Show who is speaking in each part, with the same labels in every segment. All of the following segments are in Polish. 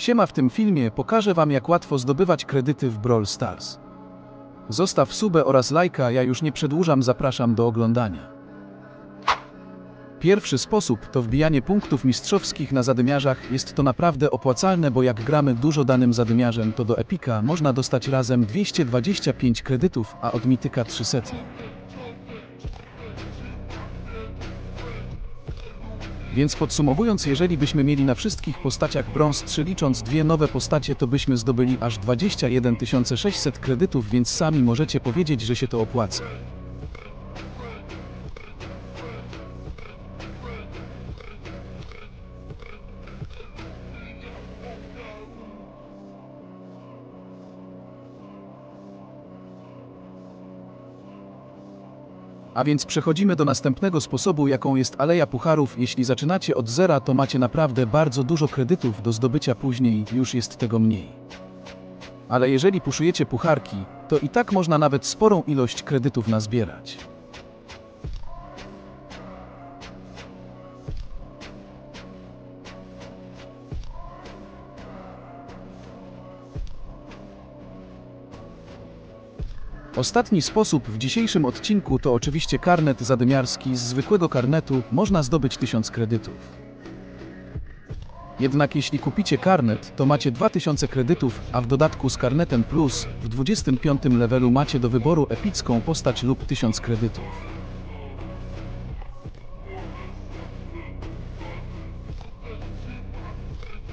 Speaker 1: Siema w tym filmie pokażę wam jak łatwo zdobywać kredyty w Brawl Stars. Zostaw subę oraz lajka, ja już nie przedłużam, zapraszam do oglądania. Pierwszy sposób to wbijanie punktów mistrzowskich na zadymiarzach. Jest to naprawdę opłacalne, bo jak gramy dużo danym zadymiarzem, to do Epika można dostać razem 225 kredytów, a od Mityka 300. Więc podsumowując, jeżeli byśmy mieli na wszystkich postaciach brąz 3 licząc dwie nowe postacie, to byśmy zdobyli aż 21 600 kredytów, więc sami możecie powiedzieć, że się to opłaca. A więc przechodzimy do następnego sposobu, jaką jest Aleja Pucharów. Jeśli zaczynacie od zera, to macie naprawdę bardzo dużo kredytów do zdobycia później, już jest tego mniej. Ale jeżeli puszujecie pucharki, to i tak można nawet sporą ilość kredytów nazbierać. Ostatni sposób w dzisiejszym odcinku to oczywiście karnet zadymiarski. Z zwykłego karnetu można zdobyć 1000 kredytów. Jednak jeśli kupicie karnet, to macie 2000 kredytów, a w dodatku z karnetem plus w 25 levelu macie do wyboru epicką postać lub 1000 kredytów.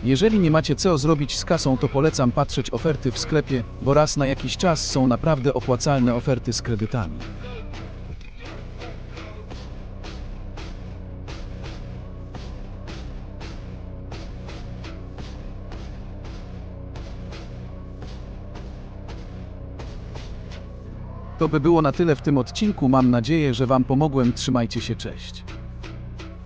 Speaker 1: Jeżeli nie macie co zrobić z kasą, to polecam patrzeć oferty w sklepie, bo raz na jakiś czas są naprawdę opłacalne oferty z kredytami. To by było na tyle w tym odcinku. Mam nadzieję, że Wam pomogłem. Trzymajcie się, cześć.